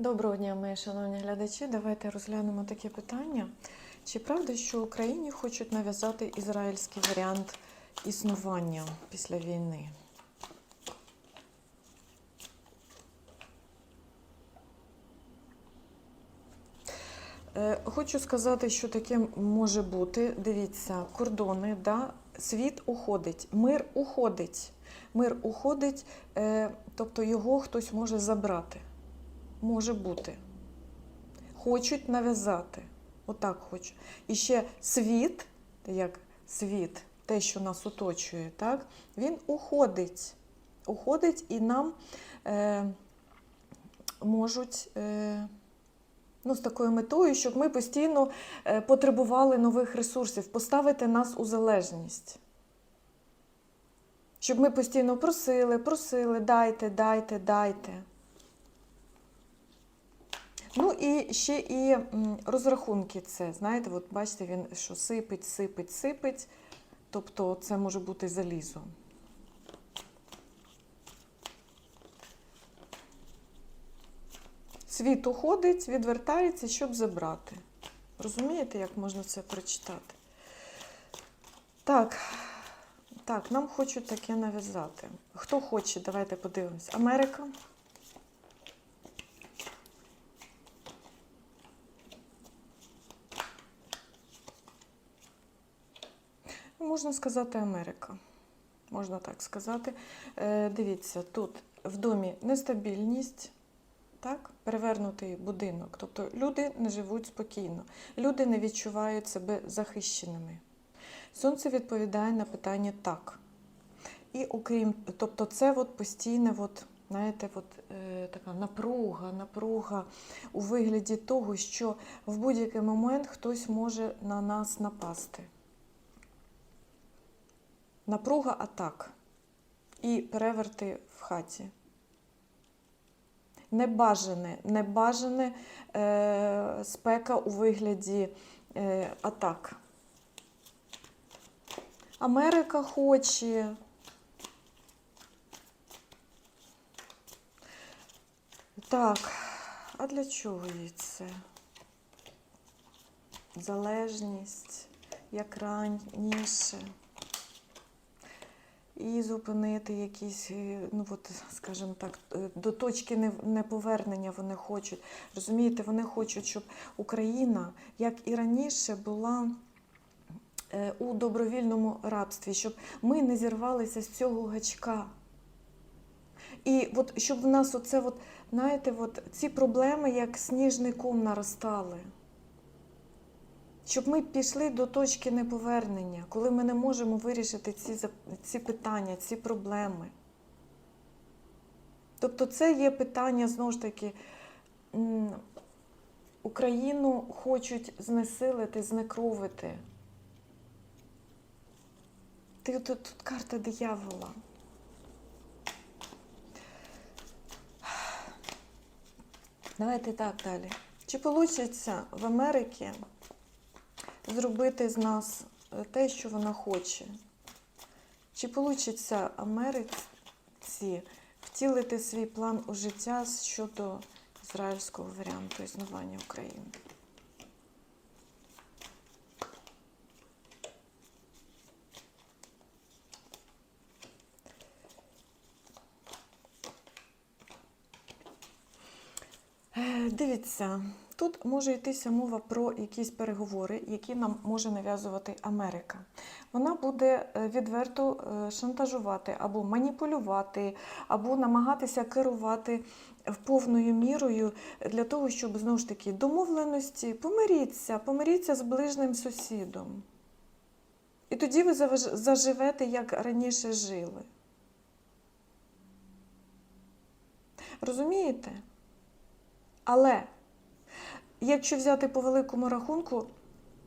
Доброго дня, мої шановні глядачі. Давайте розглянемо таке питання. Чи правда, що Україні хочуть нав'язати ізраїльський варіант існування після війни? Е, Хочу сказати, що таке може бути. Дивіться, кордони, да? світ уходить, мир уходить. Мир уходить, е, тобто його хтось може забрати. Може бути. Хочуть нав'язати. Отак хочу. І ще світ, як світ, те, що нас оточує, так, він уходить. Уходить і нам е, можуть. Е, Ну, з такою метою, щоб ми постійно е, потребували нових ресурсів, поставити нас у залежність. Щоб ми постійно просили, просили, дайте, дайте, дайте. Ну і ще і розрахунки це. Знаєте, от бачите, він що сипить, сипить, сипить. Тобто це може бути залізо. Світ уходить, відвертається, щоб забрати. Розумієте, як можна це прочитати? Так, так, нам хочуть таке нав'язати. Хто хоче, давайте подивимось. Америка. Можна сказати Америка. Можна так сказати. Е, дивіться, тут в домі нестабільність, так, перевернутий будинок. Тобто люди не живуть спокійно, люди не відчувають себе захищеними. Сонце відповідає на питання так. І окрім, тобто, це от постійне, от, знаєте, от, е, така напруга, напруга у вигляді того, що в будь-який момент хтось може на нас напасти. Напруга атак і переверти в хаті. Небажане, небажане е, спека у вигляді е, атак. Америка хоче. Так, а для чого їй це? Залежність, як раніше. І зупинити якісь, е, ну от, скажімо так, е, до точки неповернення вони хочуть. Розумієте, вони хочуть, щоб Україна, як і раніше, була е, у добровільному рабстві, щоб ми не зірвалися з цього гачка. І от щоб в нас оце, от, знаєте, от, ці проблеми як сніжний ком наростали. Щоб ми пішли до точки неповернення, коли ми не можемо вирішити ці, ці питання, ці проблеми. Тобто це є питання, знову ж таки, Україну хочуть знесилити, знекровити. Ти тут, тут карта диявола. Давайте так далі. Чи вийде в Америці зробити з нас е, те, що вона хоче? Чи вийде Америці втілити свій план у життя щодо ізраїльського варіанту існування України? Е, Дивіться, тут може йтися мова про якісь переговори, які нам може нав'язувати Америка. Вона буде е, відверто е, шантажувати або маніпулювати, або намагатися керувати повною мірою для того, щоб знову ж таки домовленості помиріться, помиріться з ближнім сусідом. І тоді ви заживете, як раніше жили. Розумієте? Але якщо взяти по великому рахунку,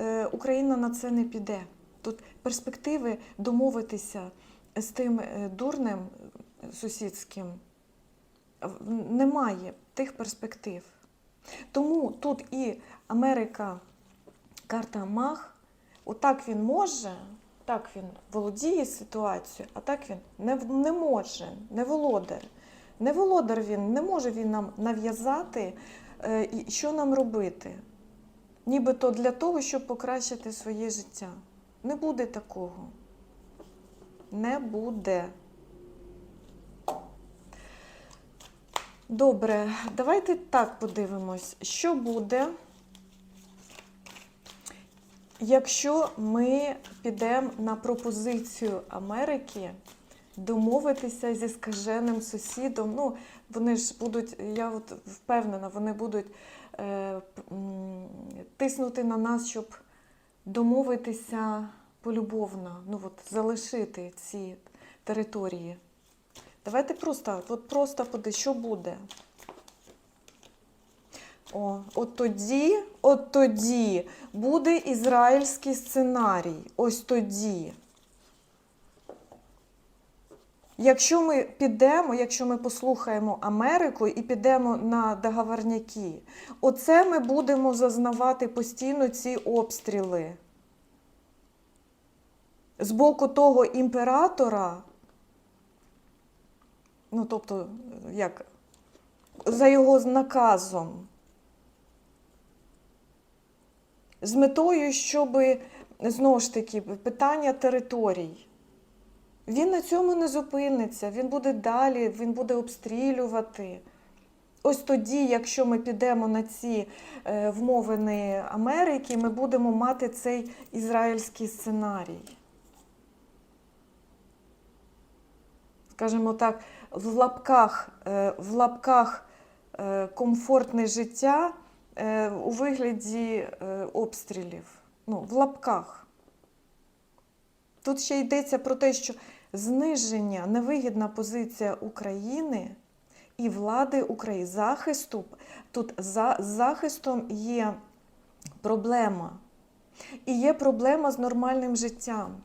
е, Україна на це не піде. Тут перспективи домовитися з тим е, дурнем е, сусідським немає тих перспектив. Тому тут і Америка, карта Мах, отак він може, так він володіє ситуацією, а так він не, не може, не володар. Не володар він, не може він нам нав'язати, що нам робити. Нібито для того, щоб покращити своє життя. Не буде такого. Не буде. Добре, давайте так подивимось, що буде, якщо ми підемо на пропозицію Америки домовитися зі скаженим сусідом. Ну, вони ж будуть, я от впевнена, вони будуть е, тиснути на нас, щоб домовитися полюбовно, ну от залишити ці території. Давайте просто, от просто поди, що буде. О, от тоді, от тоді буде ізраїльський сценарій. Ось тоді. Якщо ми підемо, якщо ми послухаємо Америку і підемо на договорняки, оце ми будемо зазнавати постійно ці обстріли. З боку того імператора, ну тобто, як, за його наказом, з метою, щоб знову ж таки питання територій. Він на цьому не зупиниться, він буде далі, він буде обстрілювати. Ось тоді, якщо ми підемо на ці е, вмовини Америки, ми будемо мати цей ізраїльський сценарій. Скажімо так, в лапках, е, в лапках е, комфортне життя у вигляді обстрілів. Ну, в лапках. Тут ще йдеться про те, що зниження, невигідна позиція України і влади України, захисту. Тут за захистом є проблема. І є проблема з нормальним життям.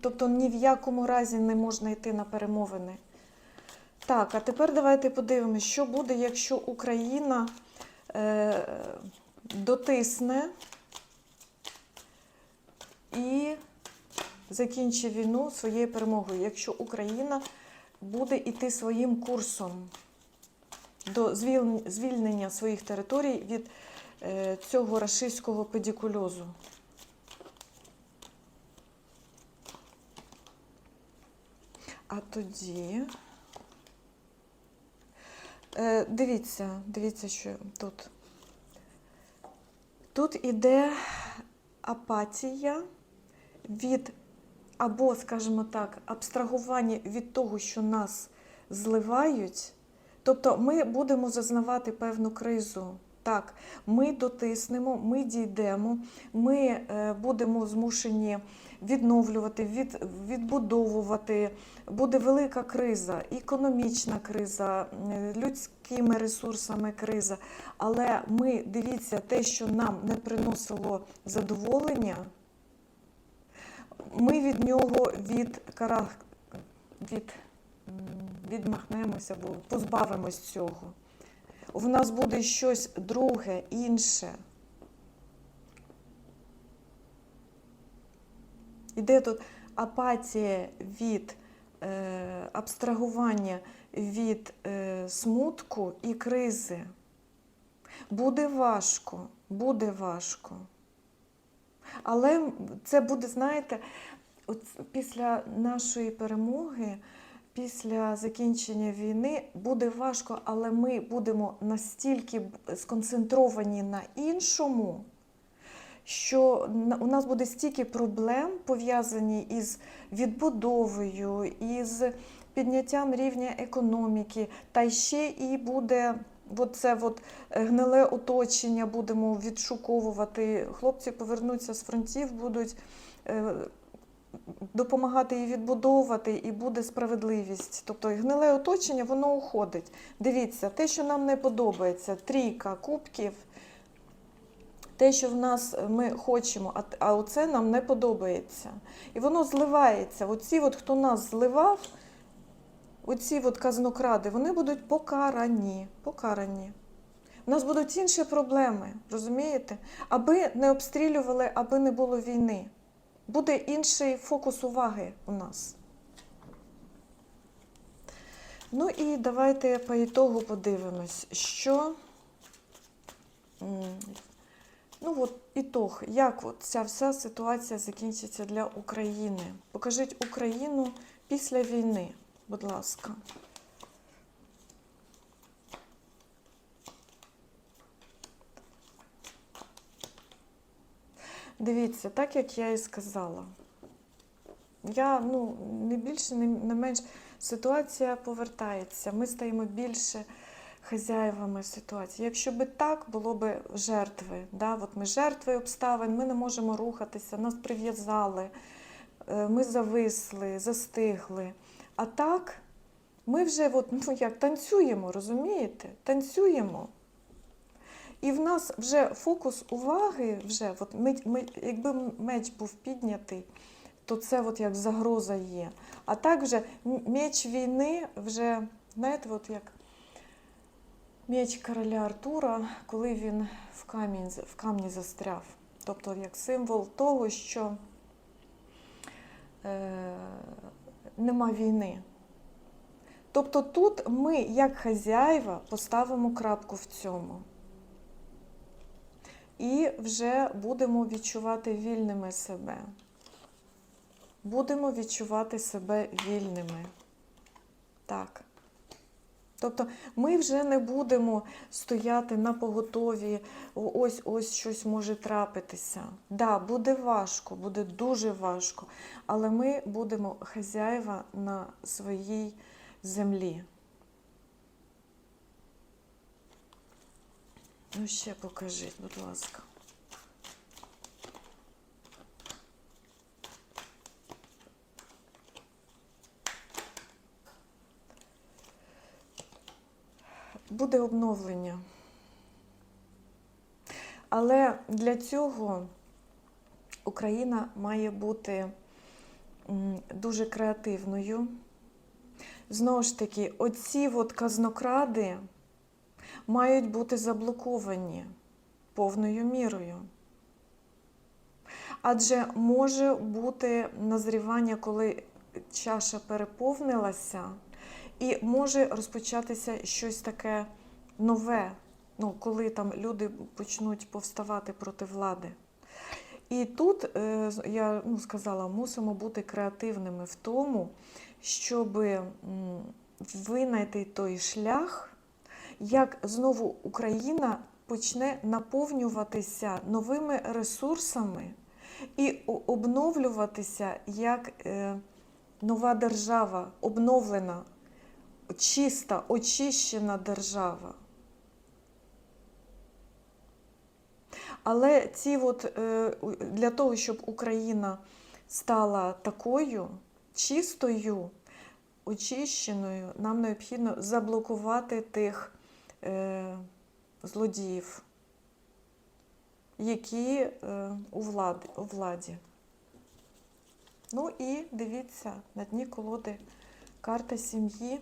Тобто ні в якому разі не можна йти на перемовини. Так, а тепер давайте подивимося, що буде, якщо Україна е, дотисне і закінчить війну своєю перемогою, якщо Україна буде йти своїм курсом до звільнення своїх територій від е, цього рашистського педикульозу. А тоді. Е, дивіться, дивіться, що тут. Тут іде апатія від, або, скажімо так, абстрагування від того, що нас зливають. Тобто ми будемо зазнавати певну кризу. Так, ми дотиснемо, ми дійдемо, ми е, будемо змушені відновлювати, від, відбудовувати. Буде велика криза, економічна криза, людськими ресурсами криза. Але ми дивіться, те, що нам не приносило задоволення, ми від нього від кара... від... відмахнемося, бо позбавимось цього. В нас буде щось друге, інше. Іде тут апатія від е, абстрагування від е, смутку і кризи. Буде важко, буде важко. Але це буде, знаєте, от після нашої перемоги, після закінчення війни буде важко, але ми будемо настільки сконцентровані на іншому, що у нас буде стільки проблем пов'язані із відбудовою, із підняттям рівня економіки, та ще і буде. От це от е, гниле оточення будемо відшуковувати. Хлопці повернуться з фронтів, будуть е, допомагати її відбудовувати, і буде справедливість. Тобто гниле оточення, воно уходить. Дивіться, те, що нам не подобається, трійка кубків, те, що в нас ми хочемо, а оце нам не подобається. І воно зливається. Оці, от, хто нас зливав, оці от казнокради, вони будуть покарані. покарані. У нас будуть інші проблеми, розумієте? Аби не обстрілювали, аби не було війни. Буде інший фокус уваги у нас. Ну і давайте по ітогу подивимось, що. Ну от ітог, як от ця вся ситуація закінчиться для України. Покажіть Україну після війни, будь ласка. Дивіться, так як я і сказала. Я ну не більше, не, менш ситуація повертається. Ми стаємо більше хазяївами ситуації. Якщо би так, було б жертви. Да? От ми жертви обставин, ми не можемо рухатися, нас прив'язали, е, ми зависли, застигли. А так, ми вже от, ну, як, танцюємо, розумієте? Танцюємо. І в нас вже фокус уваги, вже, от ми, ми, якби меч був піднятий, то це от як загроза є. А так вже меч війни вже, знаєте, от як меч короля Артура, коли він в, камінь, в камні застряв. Тобто як символ того, що е, нема війни. Тобто тут ми, як хазяїва, поставимо крапку в цьому. І вже будемо відчувати вільними себе. Будемо відчувати себе вільними. Так. Тобто ми вже не будемо стояти на поготові, ось ось щось може трапитися. Да, буде важко, буде дуже важко, але ми будемо хазяїва на своїй землі. Ну, ще покажіть, будь ласка. Буде обновлення. Але для цього Україна має бути дуже креативною. Знову ж таки, оці от казнокради мають бути заблоковані повною мірою. Адже може бути назрівання, коли чаша переповнилася, і може розпочатися щось таке нове, ну, коли там люди почнуть повставати проти влади. І тут, е, я ну, сказала, мусимо бути креативними в тому, щоб винайти той шлях, як знову Україна почне наповнюватися новими ресурсами і обновлюватися як е, нова держава, обновлена, чиста, очищена держава. Але ці от, е, для того, щоб Україна стала такою чистою, очищеною, нам необхідно заблокувати тих е, злодіїв, які е, у, влади, у владі. Ну і дивіться, на дні колоди карта сім'ї.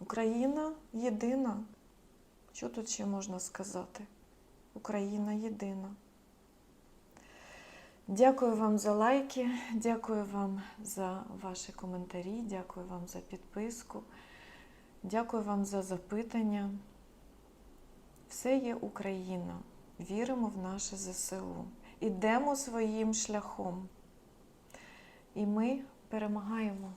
Україна єдина. Що тут ще можна сказати? Україна єдина. Дякую вам за лайки, дякую вам за ваші коментарі, дякую вам за підписку, дякую вам за запитання. Все є Україна. Віримо в наше ЗСУ. Ідемо своїм шляхом. І ми перемагаємо.